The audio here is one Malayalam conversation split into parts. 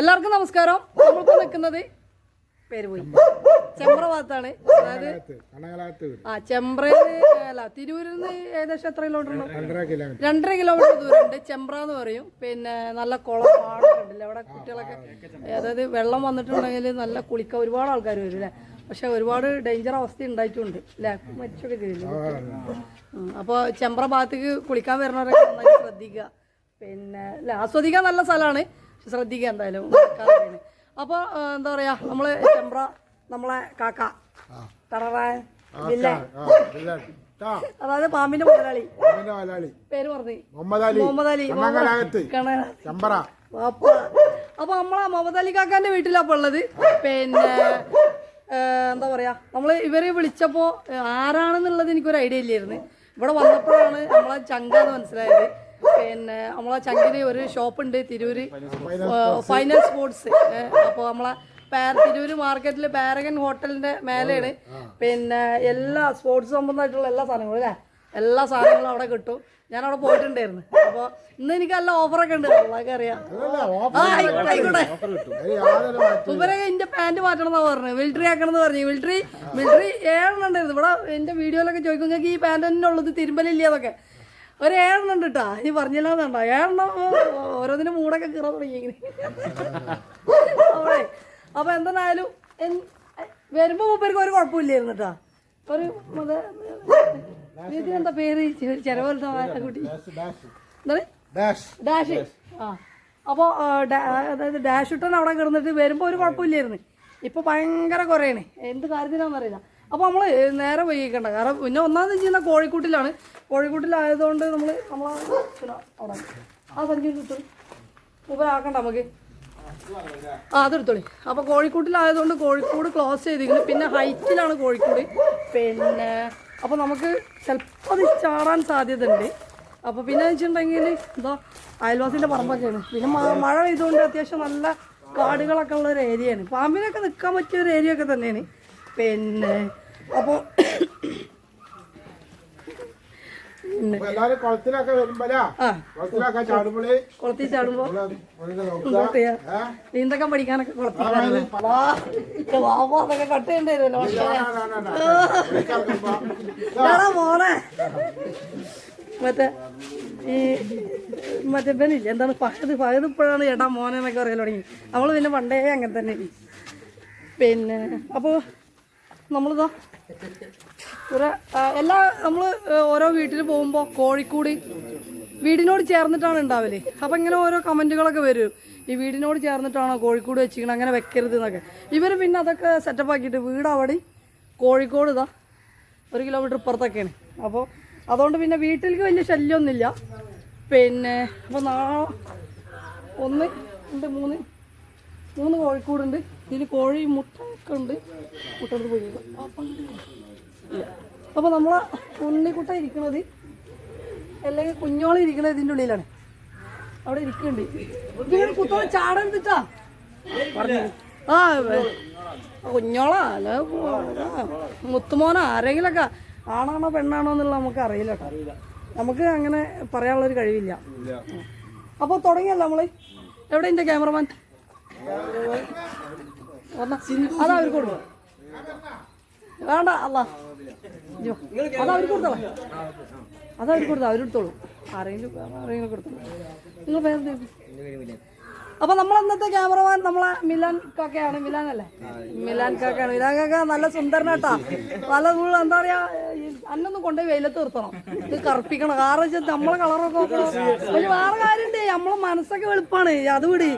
എല്ലാവർക്കും നമസ്കാരം. നമ്മളിപ്പോ നിൽക്കുന്നത് പേര് പോയി ചെമ്പ്ര ഭാഗത്താണ് അതായത് ആ ചെമ്പ്രയിൽ അല്ല തിരൂരിൽ നിന്ന് ഏകദേശം എത്ര കിലോമീറ്റർ രണ്ടര കിലോമീറ്റർ. ദൂരം ഉണ്ട് ദൂരമുണ്ട്. ചെമ്പ്ര എന്ന് പറയും. പിന്നെ നല്ല കുളം പാടൊക്കെ അവിടെ കുട്ടികളൊക്കെ അതായത് വെള്ളം വന്നിട്ടുണ്ടെങ്കിൽ നല്ല കുളിക്ക. ഒരുപാട് ആൾക്കാർ വരും അല്ലേ? പക്ഷെ ഒരുപാട് ഡേഞ്ചർ അവസ്ഥ ഉണ്ടായിട്ടുണ്ട് അല്ലേ? മരിച്ചൊക്കെ ചെയ്തില്ല അപ്പോൾ ചെമ്പ്ര ഭാഗത്തേക്ക് കുളിക്കാൻ വരുന്നവരൊക്കെ നന്നായി ശ്രദ്ധിക്കുക. പിന്നെ അല്ല ആസ്വദിക്കാൻ നല്ല സ്ഥലമാണ്. ശ്രദ്ധിക്കുക എന്തായാലും. അപ്പോൾ എന്താ പറയുക നമ്മൾ ചെമ്പ്ര നമ്മളെ കാക്ക. ട്ടാ. അതായത് പാമ്പിന്റെ മുതലാളി. പേര് പറഞ്ഞു. മുഹമ്മദ് അലി. അപ്പ അപ്പൊ നമ്മളെ മുഹമ്മദ് അലി കാക്കാന്റെ വീട്ടിലാ ഉള്ളത്. പിന്നെ എന്താ പറയാ നമ്മൾ ഇവരെ വിളിച്ചപ്പോ ആരാണെന്നുള്ളത് എനിക്കൊരു ഐഡിയ ഇല്ലായിരുന്നു. ഇവിടെ വന്നപ്പോഴാണ് നമ്മളെ ചങ്കാന്ന് മനസ്സിലായത്. പിന്നെ നമ്മളെ ചങ്കിന് ഒരു ഷോപ്പുണ്ട് തിരൂര്. ഫൈനൽ സ്പോർട്സ് അപ്പോൾ നമ്മളെ തിരൂര് മാർക്കറ്റിൽ പേരകൻ ഹോട്ടലിന്റെ മേലെയാണ്. പിന്നെ എല്ലാ സ്പോർട്സ് സംബന്ധമായിട്ടുള്ള എല്ലാ സാധനങ്ങളും അല്ലേ? എല്ലാ സാധനങ്ങളും അവിടെ കിട്ടും. ഞാൻ അവിടെ പോയിട്ടുണ്ടായിരുന്നു. അപ്പൊ ഇന്ന് എനിക്ക് നല്ല ഓഫറൊക്കെ ഉണ്ട്. അതൊക്കെ അറിയാം. ആയിക്കോട്ടെ യാതൊരു എന്റെ പാന്റ് മാറ്റണം എന്നാ പറഞ്ഞു മിലിറ്ററി ആക്കണം എന്ന് പറഞ്ഞു. മിലിറ്ററി മിലിറ്ററി ഏഴെണ്ണം ഉണ്ടായിരുന്നു. ഇവിടെ എന്റെ വീഡിയോയിലൊക്കെ ചോദിക്കും ഈ പാന്റ് തന്നെ ഉള്ളത് തിരുമ്പലില്ല എന്നൊക്കെ. ഒരു ഏഴെണ്ണം ഉണ്ട് കേട്ടാ ഈ പറഞ്ഞില്ലാന്നുണ്ടോ ഏഴെണ്ണം ഓരോന്നിനും മൂടൊക്കെ കീറാൻ തുടങ്ങി ഇങ്ങനെ. അപ്പൊ എന്തെന്നായാലും എൻ- വരുമ്പോ മൂപ്പർക്ക് ഒരു കുഴപ്പമില്ലായിരുന്നു കേട്ടാ ഒരു മത- എന്താ പേര്? ചെലവലത്തെ കുട്ടി. ഡാഷ്. ആ. അപ്പോൾ അതായത് ഡാഷ് ഇട്ടൻ അവിടെ കിടന്നിട്ട് വരുമ്പോൾ ഒരു കുഴപ്പമില്ലായിരുന്നു. ഇപ്പോൾ ഭയങ്കര കുറയാണ് എന്ത് കാര്യത്തിനാണെന്ന് അറിയില്ല. അപ്പോൾ നമ്മൾ നേരെ വൈകിക്കണ്ട. കാരണം പിന്നെ ഒന്നാമത് ചെയ്യുന്ന കോഴിക്കൂട്ടിലാണ്. കോഴിക്കൂട്ടിലായതുകൊണ്ട് നമ്മൾ നമ്മൾ അവിടെ. ആ സഞ്ചി കിട്ടും ഉപരാക്കണ്ട നമുക്ക്. ആ അതെടുത്തോളി അപ്പോൾ കോഴിക്കൂട്ടിലായതുകൊണ്ട് കോഴിക്കോട് ക്ലോസ് ചെയ്തിരിക്കുന്നു. പിന്നെ ഹൈറ്റിലാണ് കോഴിക്കോട്. പിന്നെ അപ്പോൾ നമുക്ക് ചിലപ്പോൾ ചാടാൻ സാധ്യത ഉണ്ട് അപ്പോൾ പിന്നെ വെച്ചിട്ടുണ്ടെങ്കിൽ എന്തോ അയൽവാസിന്റെ പറമ്പൊക്കെയാണ്. പിന്നെ മഴ പെയ്തുകൊണ്ട് അത്യാവശ്യം നല്ല കാടുകളൊക്കെ ഉള്ള ഒരു ഏരിയയാണ് പാമ്പിനൊക്കെ നിൽക്കാൻ പറ്റിയ ഒരു ഏരിയ ഒക്കെ തന്നെയാണ്. പിന്നെ അപ്പോൾ കുളത്തിൽ? നീന്തൊക്കെ പഠിക്കാനൊക്കെ അതൊക്കെ കട്ട് എടാ മോനെ. മറ്റേ ഈ മറ്റേ ഇവനില്ലേ എന്താണ് ഫഹദ് ഫഹദ് ഇപ്പോഴാണ് എടാ മോനെ എന്നൊക്കെ പറയാൻ തുടങ്ങി. അവൾ പിന്നെ പണ്ടേ അങ്ങനെ തന്നെ പിന്നെ അപ്പോൾ നമ്മളിതാ ഒരു എല്ലാ നമ്മൾ ഓരോ വീട്ടിൽ പോകുമ്പോൾ കോഴിക്കൂടി വീടിനോട് ചേർന്നിട്ടാണ് ഉണ്ടാവൽ. അപ്പം ഇങ്ങനെ ഓരോ കമന്റുകളൊക്കെ വരും. ഈ വീടിനോട് ചേർന്നിട്ടാണോ കോഴിക്കോട് വെച്ചിരിക്കണം? അങ്ങനെ വെക്കരുത് എന്നൊക്കെ. ഇവർ പിന്നെ അതൊക്കെ സെറ്റപ്പ് ആക്കിയിട്ട് വീട് അവിടെ കോഴിക്കോട് ഇതാ ഒരു കിലോമീറ്റർ ഇപ്പുറത്തൊക്കെയാണ്. അപ്പോൾ അതുകൊണ്ട് പിന്നെ വീട്ടിലേക്ക് വലിയ ശല്യമൊന്നുമില്ല പിന്നെ അപ്പോൾ നാ ഒന്ന് രണ്ട് മൂന്ന് മൂന്ന് കോഴിക്കൂടുണ്ട്. ഇതിൽ കോഴി മുട്ടയൊക്കെ ഉണ്ട്. മുട്ട എടുത്ത് പോയി അപ്പോൾ നമ്മളെ ഉണ്ണിക്കുട്ട ഇരിക്കണത് അല്ലെങ്കിൽ കുഞ്ഞോളി ഇരിക്കണത് ഇതിന്റെ ഉള്ളിലാണ്. അവിടെ ഇരിക്കുന്നുണ്ട് ഇതിങ്ങനെ കുത്തോളം ചാടെടുത്തിട്ടാ ആ കുഞ്ഞോളാ അല്ല മുത്തുമോനോ ആരെങ്കിലൊക്കെ ആണാണോ പെണ്ണാണോ എന്നുള്ള നമുക്ക് അറിയില്ല കേട്ടോ. നമുക്ക് അങ്ങനെ പറയാനുള്ളൊരു കഴിവില്ല. അപ്പോൾ തുടങ്ങിയല്ലോ നമ്മൾ. എവിടെ എന്റെ ക്യാമറമാൻ? അതാ അവർ കൊടുക്കും വേണ്ട അല്ല അതാ അവർക്ക് കൊടുത്തോളാം അതാ അവർക്ക് കൊടുത്താ അവരെടുത്തോളൂ ആരെങ്കിലും ആരെങ്കിലും കൊടുത്തോളൂ നിങ്ങൾ പേരെന്ത് അപ്പൊ നമ്മൾ ഇന്നത്തെ ക്യാമറമാൻ നമ്മളെ മിലാൻ കാക്കയാണ്. മിലാൻ അല്ലേ? മിലാൻ കാക്കയാണ്. മിലാൻ കാക്ക നല്ല സുന്ദരനാട്ടാ. നല്ല എന്താ പറയാ അന്നൊന്നും കൊണ്ടുപോയി വെയിലത്ത് നിർത്തണം. ഇത് കറുപ്പിക്കണം. കാരണം വെച്ചാൽ നമ്മളെ കളറൊക്കെ നോക്കണം. പക്ഷെ വേറെ കാര്യം നമ്മളെ മനസ്സൊക്കെ വെളുപ്പാണ്. അത് വിട്.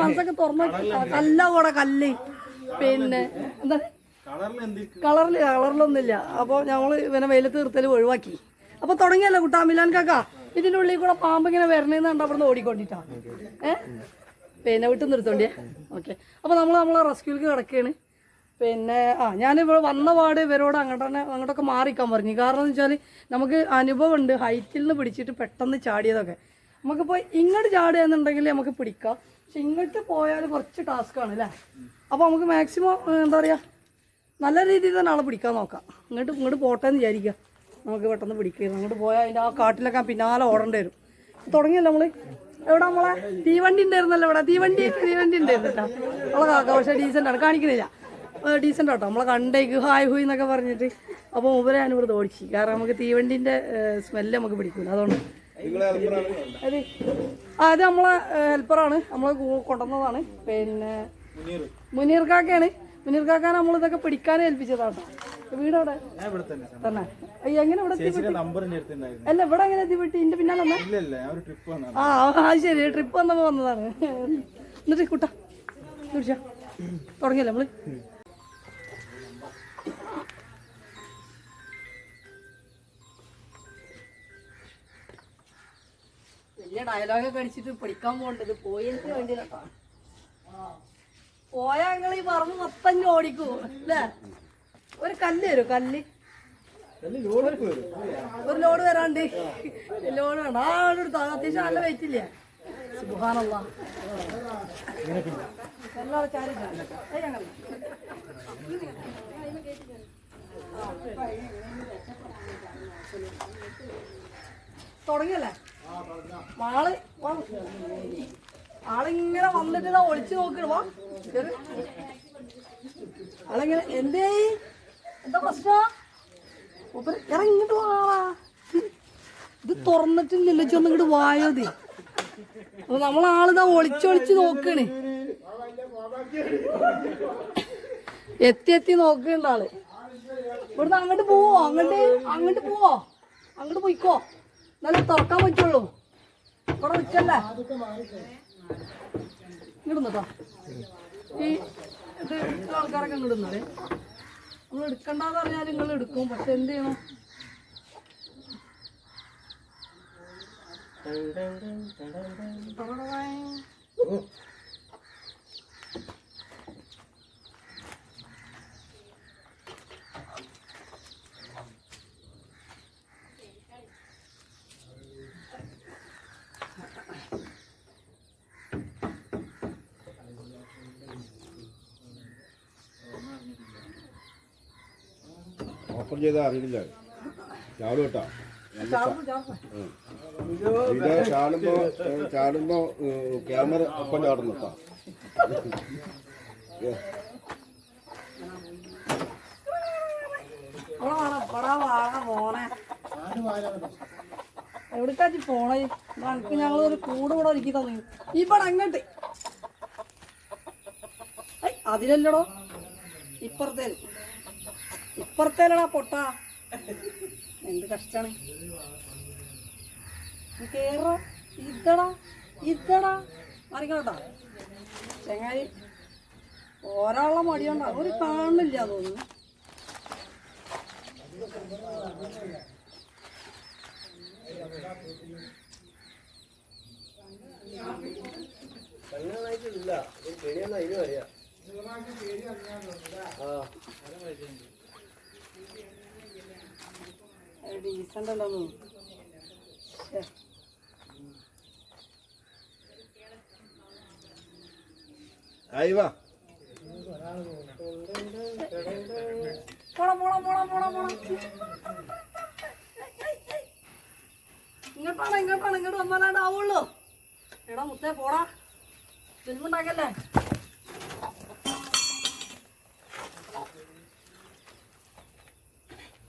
മനസ്സൊക്കെ തുറന്നു കല്ല കൂടെ കല്ല്. പിന്നെ എന്താ? കളറിൽ കളറിലൊന്നുമില്ല. അപ്പോൾ ഞങ്ങൾ ഇവനെ വെയിലത്ത് നിർത്തൽ ഒഴിവാക്കി. അപ്പോൾ തുടങ്ങിയല്ലോ കുട്ടാ മിലാൻ കാക്ക. ഇതിന്റെ ഉള്ളിൽ കൂടെ പാമ്പ് ഇങ്ങനെ വരണേന്ന് കണ്ട നിന്ന് ഓടിക്കൊണ്ടിട്ടാ. ഏ? പിന്നെ വിട്ടു നിർത്തോണ്ടിയേ. ഓക്കെ. അപ്പോൾ നമ്മൾ നമ്മളെ റെസ്ക്യൂലേക്ക് കിടക്കുകയാണ് പിന്നെ ആ ഞാനിവിടെ വന്ന പാട് ഇവരോട് അങ്ങോട്ട് തന്നെ അങ്ങോട്ടൊക്കെ മാറിക്കാൻ പറഞ്ഞു. കാരണം എന്ന് വെച്ചാൽ നമുക്ക് അനുഭവം ഉണ്ട് ഹൈറ്റിൽ നിന്ന് പിടിച്ചിട്ട് പെട്ടെന്ന് ചാടിയതൊക്കെ. നമുക്കിപ്പോൾ ഇങ്ങോട്ട് ചാടുകയെന്നുണ്ടെങ്കിൽ നമുക്ക് പിടിക്കാം. പക്ഷെ ഇങ്ങോട്ട് പോയാൽ കുറച്ച് ടാസ്ക്കാണ് അല്ലേ? അപ്പോൾ നമുക്ക് മാക്സിമം എന്താ പറയുക നല്ല രീതിയിൽ തന്നെ ആളെ പിടിക്കാൻ നോക്കാം. ഇങ്ങോട്ട് ഇങ്ങോട്ട് പോട്ടെ എന്ന് വിചാരിക്കുക നമുക്ക് പെട്ടെന്ന് പിടിക്കുക അങ്ങോട്ട് പോയാൽ അതിന്റെ ആ കാട്ടിലൊക്കെ പിന്നാലെ ഓടേണ്ടി വരും. തുടങ്ങിയല്ലോ നമ്മൾ എവിടെ നമ്മളെ? തീവണ്ടി ഉണ്ടായിരുന്നല്ലോ ഇവിടെ. തീവണ്ടി തീവണ്ടി ഉണ്ടായിരുന്നു കേട്ടോ. നമ്മളെ കാക്ക പക്ഷെ ഡീസന്റ് ആണ്. കാണിക്കുന്നില്ല. ഡീസന്റ് ആട്ടോ. നമ്മളെ കണ്ടേക്ക് ഹായ് ഹൂയ് എന്നൊക്കെ പറഞ്ഞിട്ട് അപ്പോൾ മൂപ്പരെ ഞാൻ ഇവിടെ ഓടിച്ചു. കാരണം നമുക്ക് തീവണ്ടിന്റെ സ്മെല്ല് നമുക്ക് പിടിക്കില്ല അതുകൊണ്ട്. അത് അത് നമ്മളെ ഹെൽപ്പറാണ് നമ്മൾ കൊണ്ടുവന്നതാണ്. പിന്നെ മുനീർ. കാക്കയാണ്. മുനീർ കാക്ക നമ്മൾ ഇതൊക്കെ പിടിക്കാൻ ഏൽപ്പിച്ചതാണ് വീട് അവിടെ? ഞാൻ ഇവിടെ തന്നെ. തന്നെ. അയ്യ, എങ്ങനെ ഇവിടെ അല്ല ഇവിടെ എങ്ങനെ എത്തിപ്പെട്ടി? ഇന്റെ പിന്നാലെ വന്നേ? ഇല്ല ഇല്ല ഞാൻ ഒരു ട്രിപ്പ് വന്നതാണ്. ആ അത് ശരി. ട്രിപ്പ് വന്നപ്പോ വന്നതാണ്. എന്നിട്ട് കുട്ടാ. കുടിച്ചാ. തുടങ്ങിയല്ലേ നമ്മൾ. വലിയ ഡയലോഗൊക്കെ അടിച്ചിട്ട് പഠിക്കാൻ പോകേണ്ടത് പോയി എനിക്ക് വേണ്ടി പോയാ നിങ്ങൾ ഈ പറമ്പ് മൊത്തം ഓടിക്കൂ അല്ലേ? ഒരു കല്ല് വരും കല്ല് ഒരു ലോഡ് വരാണ്ട്. ലോഡ് വേണ്ട. ആ ലോഡ് എടുത്തു അത് അത്യാവശ്യം നല്ല വെയിറ്റ് ഇല്ലേ? സുബാനല്ല തുടങ്ങിയല്ലേ? മാൾ. ആളിങ്ങനെ വന്നിട്ട് ഇതാ ഒളിച്ചു നോക്കണ. വാ കേറ്. ആളിങ്ങനെ എന്തേ എന്താ പ്രശ്നം? ഇറങ്ങിട്ട് വാളാ ഇത് തുറന്നിട്ടില്ലല്ലോ ചൊന്നും ഇങ്ങോട്ട് വായതി അപ്പൊ നമ്മളാളിതാ ഒളിച്ചൊളിച്ച് നോക്കണ്. എത്തി എത്തി നോക്കണ്ട ആൾ. ഇവിടുന്ന് അങ്ങോട്ട് പോവോ? അങ്ങോട്ട് അങ്ങോട്ട് പോവോ? അങ്ങോട്ട് പോയിക്കോ. നല്ല തുറക്കാൻ പറ്റുള്ളൂ. ഇവിടെ നിൽക്കല്ലേ ഇങ്ങോട്ട് ഈ ഇത് എടുക്കുന്ന ആൾക്കാരൊക്കെ ഇങ്ങോട്ട് നിന്നേ നമ്മൾ എടുക്കണ്ടെന്ന് പറഞ്ഞാൽ നിങ്ങൾ എടുക്കും പക്ഷെ എന്ത് ചെയ്യണം? ഓപ്പൺ ചെയ്താൽ അറിയില്ല. ചാടും കേട്ടാ. ഇത് ചാടുമ്പോ ചാടുമ്പോ ക്യാമറ ഒപ്പം ചാടുന്നു കേട്ടാ. എവിടേക്കാച്ചി പോണേ? നമുക്ക് ഞങ്ങൾ ഒരു കൂട് കൂടെ ഒരുക്കി തന്നു. ഇവിടെ അങ്ങോട്ട്. അതിലല്ലടോ. ഇപ്പുറത്തേൽ ഇപ്പുറത്തേലടാ പൊട്ട. എന്ത് കഷ്ടാണ്. കേറ. ഇതടാ ഇതടാ. മറിക്കണോട്ടാ ചെങ്ങായി ഒരാളെ മടിയുണ്ടാ? ഒരു കാണുന്നില്ല തോന്നുന്നു. ഡീസന്റ് അല്ലെന്ന് ശ്ശെ. അയവാ പോടാ പോടാ പോടാ പോടാ പോടാ ഇങ്ങോട്ടാണ് ഇങ്ങോട്ടാണ് ഇങ്ങോട്ട് വന്നാലാണ്ട് ആവുള്ളൂ. എടാ മുത്തേ പോടാ. ഫിലിമുണ്ടാക്കല്ലേ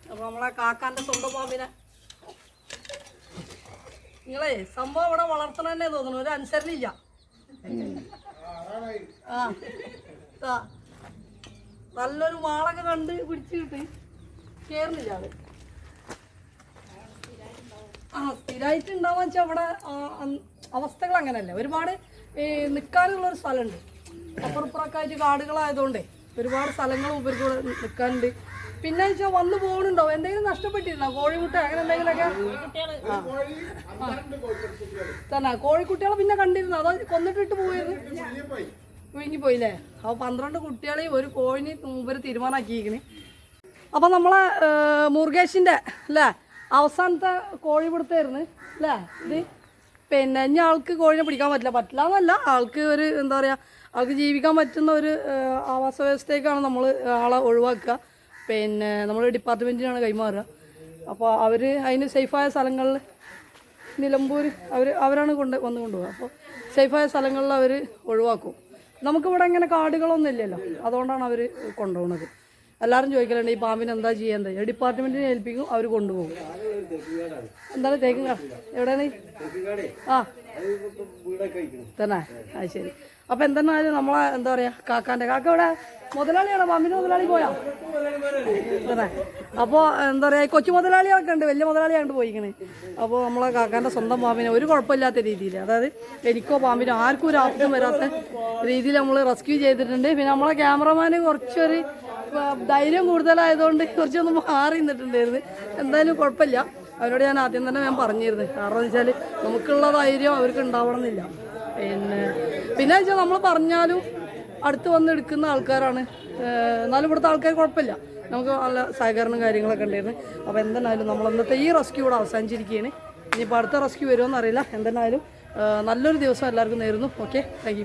അപ്പൊ നമ്മളെ കാക്കാന്റെ സ്വന്തം പാമ്പിനെ നിങ്ങളെ സംഭവം ഇവിടെ വളർത്തണ തന്നെ തോന്നുന്നു. ഒരു അനുസരണയില്ല. ആ. നല്ലൊരു വാളൊക്കെ കണ്ട് പിടിച്ചു കിട്ടി. കേറുന്നില്ല അത്. ആ സ്ഥിരമായിട്ട് ഉണ്ടാവാന്ന് വെച്ചാൽ അവിടെ അവസ്ഥകൾ അങ്ങനല്ലേ ഒരുപാട് നിൽക്കാനുള്ള ഒരു സ്ഥലമുണ്ട്. അപ്പുറപ്പുറക്കായിട്ട് കാടുകളായതുകൊണ്ടേ ഒരുപാട് സ്ഥലങ്ങൾ ഇവിടെ നിൽക്കാനുണ്ട് പിന്നെ വെച്ചാൽ വന്നു പോകുന്നുണ്ടോ എന്തെങ്കിലും നഷ്ടപ്പെട്ടിരുന്നോ? കോഴിമുട്ട അങ്ങനെ എന്തെങ്കിലുമൊക്കെ. തന്നെ കോഴിക്കുട്ടികളെ പിന്നെ കണ്ടിരുന്നോ? അതോ കൊന്നിട്ടിട്ട് പോയിരുന്നു വിഴുങ്ങി പോയില്ലേ അപ്പോൾ പന്ത്രണ്ട് കുട്ടികളെയും ഒരു കോഴിനെ മൂപ്പര് തീരുമാനമാക്കിയിരിക്കണ്. അപ്പോൾ നമ്മളെ മുർഗേഷിന്റെ അല്ലേ? അവസാനത്തെ കോഴി പിടുത്തായിരുന്നു അല്ലേ? ഇത് പിന്നെ ഇനി ആൾക്ക് കോഴിനെ പിടിക്കാൻ പറ്റില്ല. പറ്റില്ല എന്നല്ല ആൾക്ക് ഒരു എന്താ പറയുക ആൾക്ക് ജീവിക്കാൻ പറ്റുന്ന ഒരു ആവാസ വ്യവസ്ഥയ്ക്കാണ് നമ്മൾ ആളെ ഒഴിവാക്കുക. പിന്നെ നമ്മൾ ഡിപ്പാർട്ട്മെന്റിനാണ് കൈമാറുക. അപ്പോൾ അവർ അതിന് സേഫായ സ്ഥലങ്ങളിൽ നിലമ്പൂർ അവർ അവരാണ് കൊണ്ട് വന്ന് കൊണ്ടുപോകുക അപ്പോൾ സേഫായ സ്ഥലങ്ങളിൽ അവർ ഒഴിവാക്കും. നമുക്കിവിടെ ഇങ്ങനെ കാടുകളൊന്നും ഇല്ലല്ലോ. അതുകൊണ്ടാണ് അവർ കൊണ്ടുപോകുന്നത്. എല്ലാവരും ചോദിക്കലുണ്ട് ഈ പാമ്പിന് എന്താ ചെയ്യേണ്ടത്? ഡിപ്പാർട്ട്മെന്റിനെ ഏൽപ്പിക്കും അവർ കൊണ്ടുപോകും. എന്താണ് തേക്കും എവിടെയാണ്? ആ. തന്നെ. അത് ശരി. അപ്പം എന്തെന്നാലും നമ്മളെ എന്താ പറയാ കാക്കാന്റെ കാക്ക ഇവിടെ മുതലാളിയാണോ? പാമ്പിന്റെ മുതലാളി പോയാ? അപ്പൊ അപ്പോൾ എന്താ പറയാ കൊച്ചു മുതലാളികളൊക്കെ ഉണ്ട്. വലിയ മുതലാളിയാണ്ട് പോയിക്കണ്. അപ്പോൾ നമ്മളെ കാക്കാന്റെ സ്വന്തം പാമ്പിനെ ഒരു കുഴപ്പമില്ലാത്ത രീതിയിൽ അതായത് എനിക്കോ പാമ്പിനോ ആർക്കും ഒരു ആപത്തും വരാത്ത രീതിയിൽ നമ്മൾ റെസ്ക്യൂ ചെയ്തിട്ടുണ്ട്. പിന്നെ നമ്മളെ ക്യാമറമാന് കുറച്ചൊരു ധൈര്യം കൂടുതലായതുകൊണ്ട് കുറച്ചൊന്നും മാറി നിന്നിട്ടുണ്ടായിരുന്നു. എന്തായാലും കുഴപ്പമില്ല. അവരോട് ഞാൻ ആദ്യം തന്നെ ഞാൻ പറഞ്ഞിരുന്നു. കാരണം എന്ന് വെച്ചാൽ നമുക്കുള്ള ധൈര്യം അവർക്ക് ഉണ്ടാവണം എന്നില്ല പിന്നെ പിന്നെ വെച്ചാൽ നമ്മൾ പറഞ്ഞാലും അടുത്ത് വന്ന് എടുക്കുന്ന ആൾക്കാരാണ്. എന്നാലും ഇവിടുത്തെ ആൾക്കാർ കുഴപ്പമില്ല. നമുക്ക് നല്ല സഹകരണം കാര്യങ്ങളൊക്കെ ഉണ്ടായിരുന്നു. അപ്പോൾ എന്തെന്നായാലും നമ്മൾ ഇന്നത്തെ ഈ റെസ്ക്യൂ ഇവിടെ അവസാനിച്ചിരിക്കുകയാണ്. ഇനിയിപ്പോൾ അടുത്ത റെസ്ക്യൂ വരുമോ എന്നറിയില്ല എന്തെന്നായാലും നല്ലൊരു ദിവസം എല്ലാവർക്കും നേരുന്നു. Okay thank